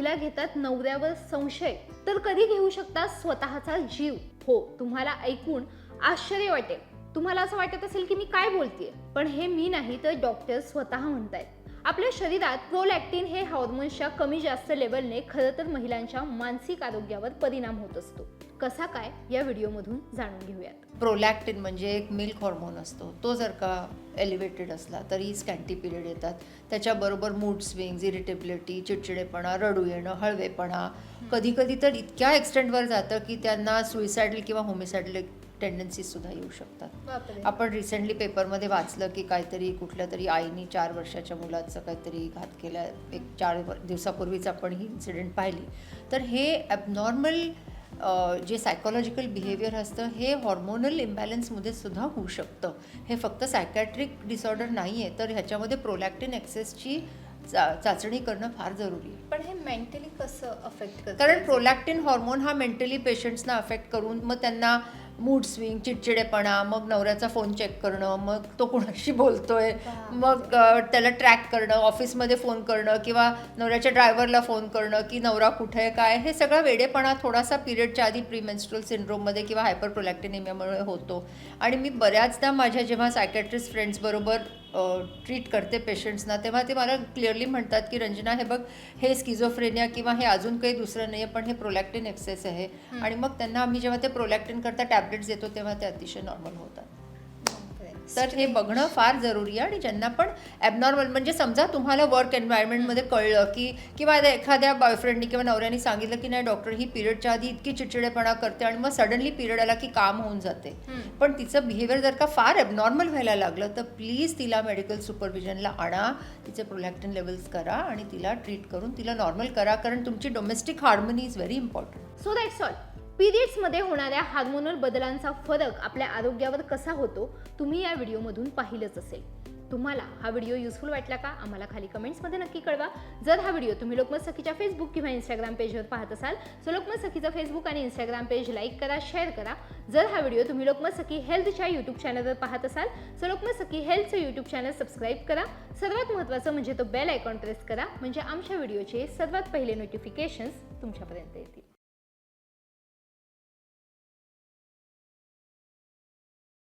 महिला घेतात नवऱ्यावर संशय तर कधी घेऊ शकता स्वतःचा जीव? हो तुम्हाला ऐकून आश्चर्य वाटेल. तुम्हाला असं वाटत असेल की मी काय बोलतेय? पण हे मी नाही तर डॉक्टर स्वतः म्हणतायत. आपल्या शरीरात प्रोलॅक्टिन हे हॉर्मोन्सच्या कमी जास्त लेवलने खरं तर महिलांच्या मानसिक आरोग्यावर परिणाम होत असतो. कसा काय? या व्हिडिओमधून जाणून घेऊयात. प्रोलॅक्टिन म्हणजे एक मिल्क हॉर्मोन असतो. तो जर का एलिव्हेटेड असला तरी स्कॅन्टी पिरियड येतात. त्याच्याबरोबर मूड स्विंग्स इरिटेबिलिटी चिडचिडेपणा रडू येणं हळवेपणा. कधी कधी तर इतक्या एक्सटेंटवर जातं की त्यांना सुइसायडल किंवा होमिसायडल टेंडन्सीजसुद्धा येऊ शकतात. आपण रिसेंटली पेपरमध्ये वाचलं की काहीतरी कुठल्या तरी आईनी चार वर्षाच्या मुलाचं काहीतरी घात केला एक चार दिवसापूर्वीच आपण ही इन्सिडेंट पाहिली. तर हे ॲबनॉर्मल जे सायकोलॉजिकल बिहेवियर असतं हे हॉर्मोनल इम्बॅलन्समध्ये सुद्धा होऊ शकतं. हे फक्त सायकॅट्रिक डिसऑर्डर नाही आहे तर ह्याच्यामध्ये प्रोलॅक्टिन एक्सेसची चा चाचणी करणं फार जरुरी आहे. पण हे मेंटली कसं अफेक्ट करतं? कारण प्रोलॅक्टिन हॉर्मोन हा मेंटली पेशंट्सना अफेक्ट करून मग त्यांना मूड स्विंग चिडचिडेपणा मग नवऱ्याचा फोन चेक करणं मग तो कुणाशी बोलतोय मग त्याला ट्रॅक करणं ऑफिसमध्ये फोन करणं किंवा नवऱ्याच्या ड्रायव्हरला फोन करणं की नवरा कुठे आहे काय हे सगळा वेडेपणा थोडासा पिरियडच्या आधी प्रीमेन्स्ट्रल सिंड्रोममध्ये किंवा हायपर प्रोलॅक्टिनेमियामुळे होतो. आणि मी बऱ्याचदा माझ्या जेव्हा सायकॅट्रिस्ट फ्रेंड्सबरोबर ट्रीट करते पेशंट्सना तेव्हा ते मला क्लिअरली म्हणतात की रंजना हे बघ हे स्किझोफ्रेनिया किंवा हे अजून काही दुसरं नाही आहे पण हे प्रोलॅक्टिन एक्सेस आहे. आणि मग त्यांना आम्ही जेव्हा ते प्रोलॅक्टिन करता टॅबलेट्स देतो तेव्हा ते अतिशय नॉर्मल होतात. तर हे बघणं फार जरुरी आहे आणि ज्यांना पण ॲबनॉर्मल म्हणजे समजा तुम्हाला वर्क एन्व्हायरमेंटमध्ये कळलं की किंवा आता एखाद्या बॉयफ्रेंडनी किंवा नवऱ्याने सांगितलं की नाही डॉक्टर ही पिरियडच्या आधी इतकी चिडचिडेपणा करते आणि मग सडनली पिरियड आला की काम होऊन जाते. पण तिचं बिहेवियर जर का फार ॲबनॉर्मल व्हायला लागलं तर प्लीज तिला मेडिकल सुपरविजनला आणा तिचे प्रोलॅक्टिन लेवल्स करा आणि तिला ट्रीट करून तिला नॉर्मल करा कारण तुमची domestic harmony is very important so that's all पिरियड्समध्ये होणाऱ्या हार्मोनल बदलांचा फरक आपल्या आरोग्यावर कसा होतो तुम्ही या व्हिडिओमधून पाहिलंच असेल. तुम्हाला हा व्हिडिओ युजफुल वाटला का आम्हाला खाली कमेंट्समध्ये नक्की कळवा. जर हा व्हिडिओ तुम्ही लोकमत सखीच्या फेसबुक किंवा इंस्टाग्राम पेजवर पाहत असाल तर लोकमत सखीचं फेसबुक आणि इंस्टाग्राम पेज लाईक करा शेअर करा. जर हा व्हिडिओ तुम्ही लोकमत सखी हेल्थच्या यूट्यूब चॅनलवर पाहत असाल तर लोकमत सखी हेल्थचं यूट्यूब चॅनल सबस्क्राईब करा. सर्वात महत्त्वाचं म्हणजे तो बेल आयकॉन प्रेस करा म्हणजे आमच्या व्हिडिओचे सर्वात पहिले नोटिफिकेशन्स तुमच्यापर्यंत येतील.